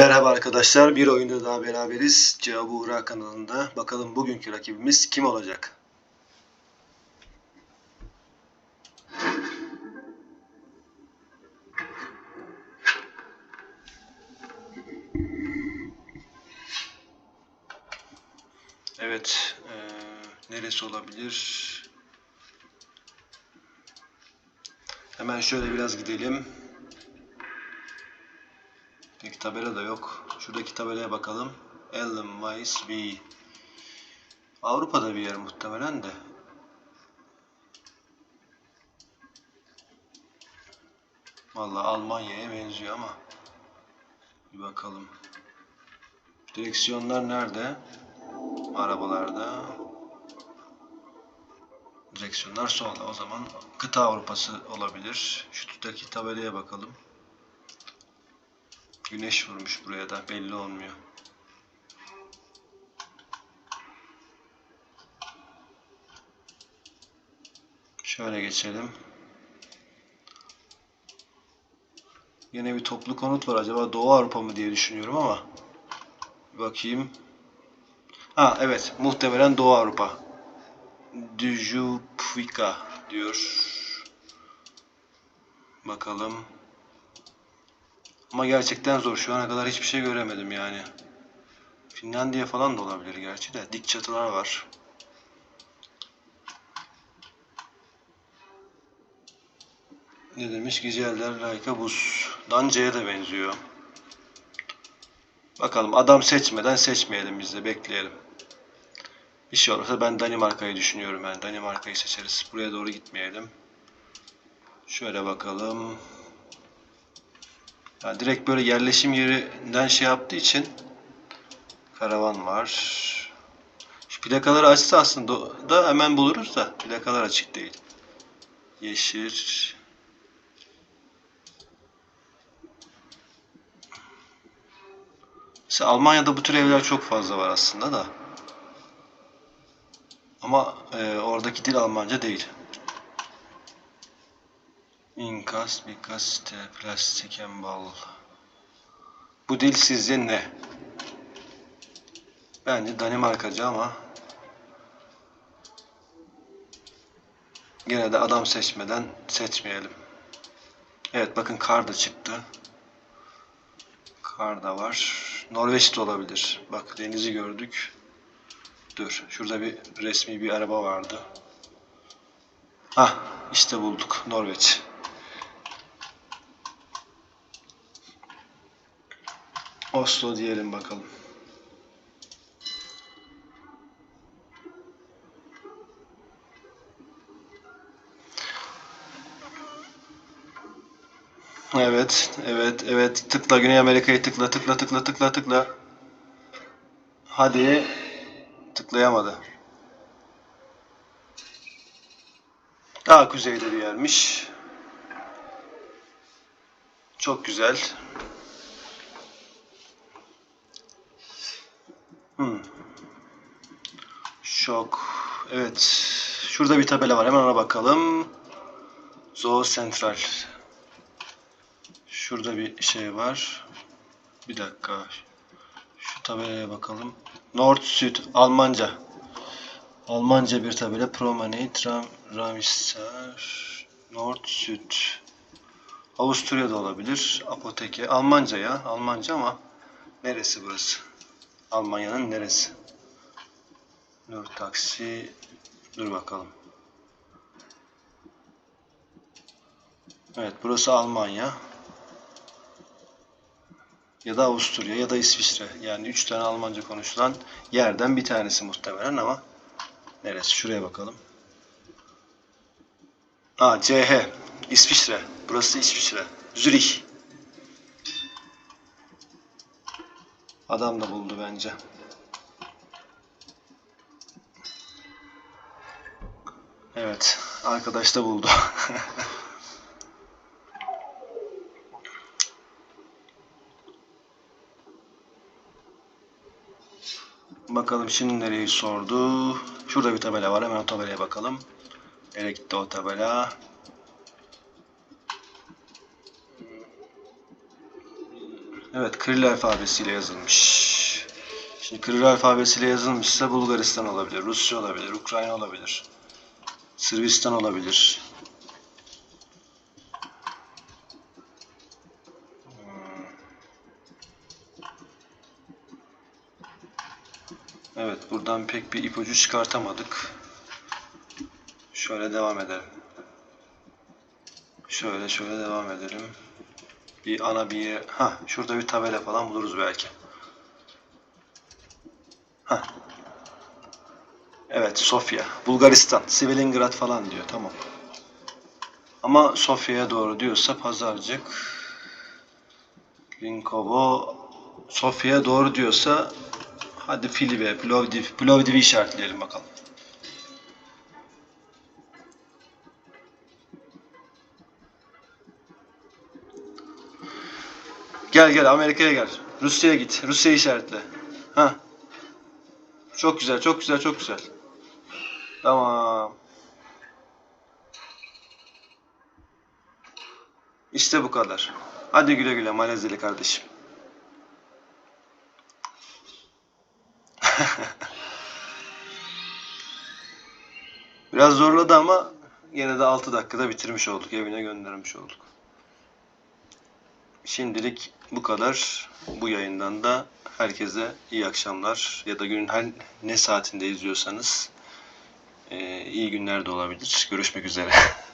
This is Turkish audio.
Merhaba arkadaşlar, bir oyunda daha beraberiz. Cevabı Uğra kanalında. Bakalım bugünkü rakibimiz kim olacak? Evet, eee, neresi olabilir? Hemen şöyle biraz gidelim. Tabela da yok. Şuradaki tabelaya bakalım. Ellen Weiss B. Avrupa'da bir yer muhtemelen de. Vallahi Almanya'ya benziyor ama. Bir bakalım. Direksiyonlar nerede? Arabalarda. Direksiyonlar solda. O zaman kıta Avrupası olabilir. Şuradaki tabelaya bakalım. Güneş vurmuş buraya da belli olmuyor. Şöyle geçelim. Yine bir toplu konut var. Acaba Doğu Avrupa mı diye düşünüyorum ama. Bakayım. Ha evet. Muhtemelen Doğu Avrupa. Djupvika diyor. Bakalım. Ama gerçekten zor. Şu ana kadar hiçbir şey göremedim yani. Finlandiya falan da olabilir gerçi de. Dik çatılar var. Ne demiş? Gizeller Layka Buz. Danca'ya da benziyor. Bakalım adam seçmeden seçmeyelim biz de bekleyelim. Bir şey olursa ben Danimarka'yı düşünüyorum ben. Danimarka'yı seçeriz. Buraya doğru gitmeyelim. Şöyle bakalım. Ya direkt böyle yerleşim yerinden şey yaptığı için karavan var. Şu plakaları açsa aslında da hemen buluruz da plakalar açık değil. Yeşil. Mesela Almanya'da bu tür evler çok fazla var aslında da. Ama e, oradaki dil Almanca değil. İnkas, bikas, te, plastik, embal. Bu dil sizce ne? Bence Danimarkaca ama gene de adam seçmeden seçmeyelim. Evet bakın kar da çıktı. Kar da var. Norveç de olabilir. Bak denizi gördük. Dur. Şurada bir resmi bir araba vardı. Hah işte bulduk. Norveç. Oslo diyelim bakalım. Evet, evet, evet. Tıkla Güney Amerika'yı tıkla, tıkla, tıkla, tıkla, tıkla. Hadi. Tıklayamadı. Daha kuzeyde bir yermiş. Çok güzel. Şok. Evet. Şurada bir tabela var. Hemen ona bakalım. Zoo Central. Şurada bir şey var. Bir dakika. Şu tabelaya bakalım. North Süd Almanca. Almanca bir tabela. Promenade Ram, Ramisar North Süd. Avusturya'da olabilir. Apoteke. Almanca ya. Almanca ama neresi burası? Almanya'nın neresi? Nur taksi. Dur bakalım. Evet burası Almanya. Ya da Avusturya ya da İsviçre. Yani üç tane Almanca konuşulan yerden bir tanesi muhtemelen ama neresi? Şuraya bakalım. Aa CH. İsviçre. Burası İsviçre. Zürih. Adam da buldu bence. Evet. Arkadaş da buldu. Bakalım şimdi nereyi sordu. Şurada bir tabela var. Hemen o tabelaya bakalım. Nereye o tabela? Evet, Kiril alfabesiyle yazılmış. Şimdi Kiril alfabesiyle yazılmışsa Bulgaristan olabilir, Rusya olabilir, Ukrayna olabilir, Sırbistan olabilir. Hmm. Evet, buradan pek bir ipucu çıkartamadık. Şöyle devam edelim. Şöyle şöyle devam edelim. Bir ana bir. Ha, şurada bir tabela falan buluruz belki. Ha. Evet, Sofya. Bulgaristan. Svilengrad falan diyor. Tamam. Ama Sofya'ya doğru diyorsa Pazarcık. Linkovo. Sofya'ya doğru diyorsa hadi Filibe, Plovdiv, Plovdiv'i işaretleyelim bakalım. Gel gel Amerika'ya gel. Rusya'ya git. Rusya'yı işaretle. Ha. Çok güzel, çok güzel, çok güzel. Tamam. İşte bu kadar. Hadi güle güle Malezyalı kardeşim. Biraz zorladı ama yine de 6 dakikada bitirmiş olduk. Evine göndermiş olduk. Şimdilik bu kadar. Bu yayından da herkese iyi akşamlar ya da günün her ne saatinde izliyorsanız eee, iyi günler de olabilir. Görüşmek üzere.